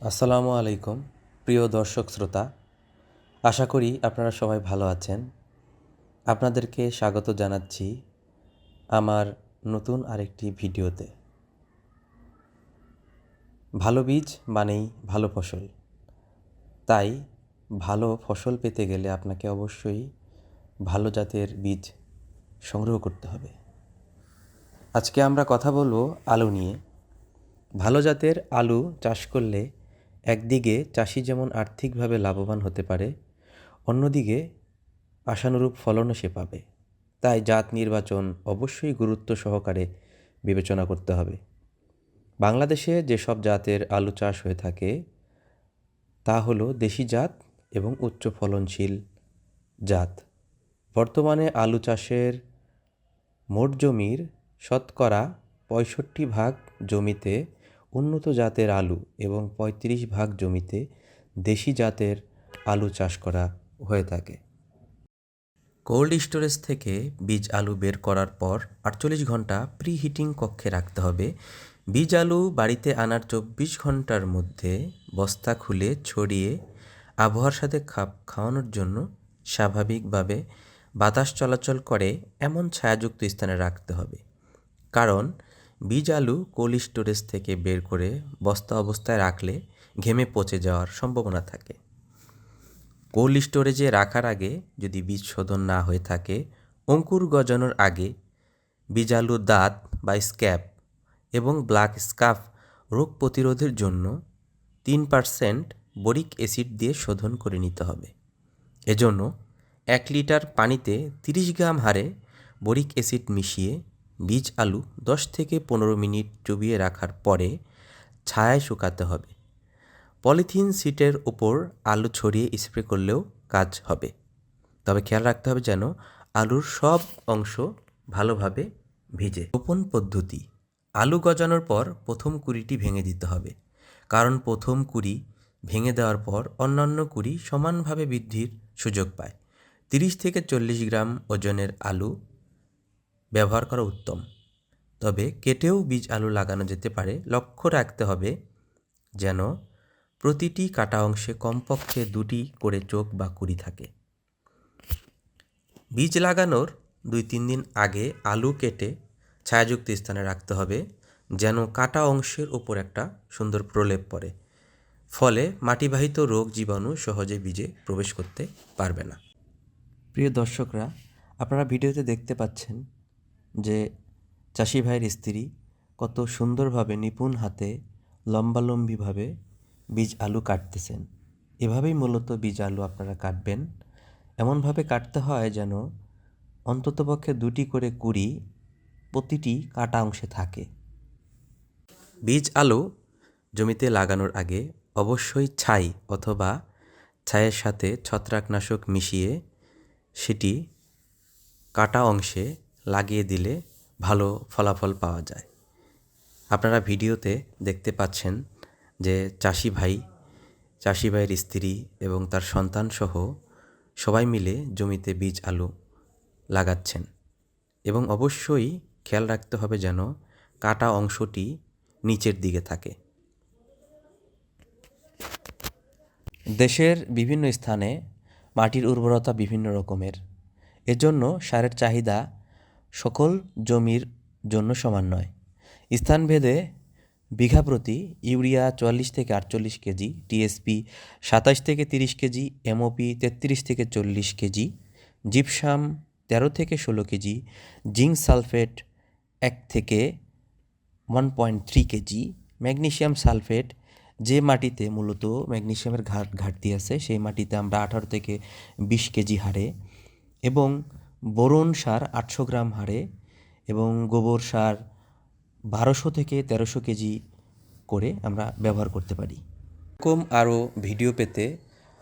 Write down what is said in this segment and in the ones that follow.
আসসালামু আলাইকুম, প্রিয় দর্শক শ্রোতা। আশা করি আপনারা সবাই ভালো আছেন। আপনাদেরকে স্বাগত জানাচ্ছি আমার নতুন আরেকটি ভিডিওতে। ভালো বীজ মানেই ভালো ফসল। তাই ভালো ফসল পেতে গেলে আপনাকে অবশ্যই ভালো জাতের বীজ সংগ্রহ করতে হবে। আজকে আমরা কথা বলব আলু নিয়ে। ভালো জাতের আলু চাষ করলে একদিকে চাষি যেমন আর্থিকভাবে লাভবান হতে পারে, অন্যদিকে আশানুরূপ ফলনও সে পাবে। তাই জাত নির্বাচন অবশ্যই গুরুত্ব সহকারে বিবেচনা করতে হবে। বাংলাদেশে যেসব জাতের আলু চাষ হয়ে থাকে, তা হলো দেশি জাত এবং উচ্চ ফলনশীল জাত। বর্তমানে আলু চাষের মোট জমির শতকরা পঁয়ষট্টি ভাগ জমিতে উন্নত জাতের আলু এবং পঁয়ত্রিশ ভাগ জমিতে দেশি জাতের আলু চাষ করা হয়ে থাকে। কোল্ড স্টোরেজ থেকে বীজ আলু বের করার পর আটচল্লিশ ঘণ্টা প্রি হিটিং কক্ষে রাখতে হবে। বীজ আলু বাড়িতে আনার চব্বিশ ঘণ্টার মধ্যে বস্তা খুলে ছড়িয়ে আবহাওয়ার সাথে খাপ খাওয়ানোর জন্য স্বাভাবিকভাবে বাতাস চলাচল করে এমন ছায়াযুক্ত স্থানে রাখতে হবে। কারণ বীজ আলু কোল্ড স্টোরেজ থেকে বের করে বস্তা অবস্থায় রাখলে ঘেমে পচে যাওয়ার সম্ভাবনা থাকে। কোল্ড স্টোরেজে রাখার আগে যদি বীজ শোধন না হয়ে থাকে, অঙ্কুর গজানোর আগে বীজ আলুর দাঁত বা স্ক্যাপ এবং ব্ল্যাক স্কাফ রোগ প্রতিরোধের জন্য তিন পারসেন্ট বরিক অ্যাসিড দিয়ে শোধন করে নিতে হবে। এজন্য এক লিটার পানিতে তিরিশ গ্রাম হারে বরিক অ্যাসিড মিশিয়ে বীজ আলু দশ থেকে পনেরো মিনিট চুবিয়ে রাখার পরে ছায়ায় শুকাতে হবে। পলিথিন সিটের ওপর আলু ছড়িয়ে স্প্রে করলেও কাজ হবে। তবে খেয়াল রাখতে হবে যেন আলুর সব অংশ ভালোভাবে ভিজে। রোপণ পদ্ধতি, আলু গজানোর পর প্রথম কুড়িটি ভেঙে দিতে হবে। কারণ প্রথম কুড়ি ভেঙে দেওয়ার পর অন্যান্য কুড়ি সমানভাবে বৃদ্ধির সুযোগ পায়। তিরিশ থেকে চল্লিশ গ্রাম ওজনের আলু ব্যবহার করা উত্তম। তবে কেটেও বীজ আলু লাগানো যেতে পারে, লক্ষ্য রাখতে হবে যেন প্রতিটি কাটা অংশে কমপক্ষে দুটি করে চোখ বা কুড়ি থাকে। বীজ লাগানোর দুই তিন দিন আগে আলু কেটে ছায়াযুক্ত স্থানে রাখতে হবে যেন কাটা অংশের ওপর একটা সুন্দর প্রলেপ পড়ে। ফলে মাটিবাহিত রোগ জীবাণু সহজে বীজে প্রবেশ করতে পারবে না। প্রিয় দর্শকরা, আপনারা ভিডিওতে দেখতে পাচ্ছেন যে চাষি ভাইয়ের স্ত্রী কত সুন্দরভাবে নিপুণ হাতে লম্বালম্বিভাবে বীজ আলু কাটতেছেন। এভাবেই মূলত বীজ আলু আপনারা কাটবেন। এমনভাবে কাটতে হয় যেন অন্ততপক্ষে দুটি করে কুড়ি প্রতিটি কাটা অংশে থাকে। বীজ আলু জমিতে লাগানোর আগে অবশ্যই ছাই অথবা ছাইয়ের সাথে ছত্রাকনাশক মিশিয়ে সেটি কাটা অংশে লাগিয়ে দিলে ভালো ফলাফল পাওয়া যায়। আপনারা ভিডিওতে দেখতে পাচ্ছেন যে চাষি ভাই, চাষি ভাইয়ের স্ত্রী এবং তার সন্তান সহ সবাই মিলে জমিতে বীজ, আলু লাগাচ্ছেন এবং অবশ্যই খেয়াল রাখতে হবে যেন কাটা অংশটি নিচের দিকে থাকে। দেশের বিভিন্ন স্থানে মাটির উর্বরতা বিভিন্ন রকমের। এজন্য সারের চাহিদা সকল জমির জন্য সমান নয়। স্থানভেদে বিঘা প্রতি ইউরিয়া চুয়াল্লিশ থেকে আটচল্লিশ কেজি, টিএসপি সাতাশ থেকে তিরিশ কেজি, এমওপি তেত্রিশ থেকে চল্লিশ কেজি, জিপসাম তেরো থেকে ষোলো কেজি, জিঙ্ক সালফেট এক থেকে one point three KG magnesium sulphate যে মাটিতে মূলত ম্যাগনেশিয়ামের ঘাট ঘাটতি আছে, সেই মাটিতে আমরা আঠারো থেকে বিশ কেজি হারে এবং বোরন সার আটশো গ্রাম হারে এবং গোবর সার বারোশো থেকে তেরোশো কেজি করে আমরা ব্যবহার করতে পারি। এরকম আরও ভিডিও পেতে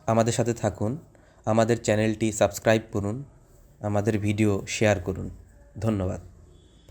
আমাদের সাথে থাকুন, আমাদের চ্যানেলটি সাবস্ক্রাইব করুন, আমাদের ভিডিও শেয়ার করুন। ধন্যবাদ।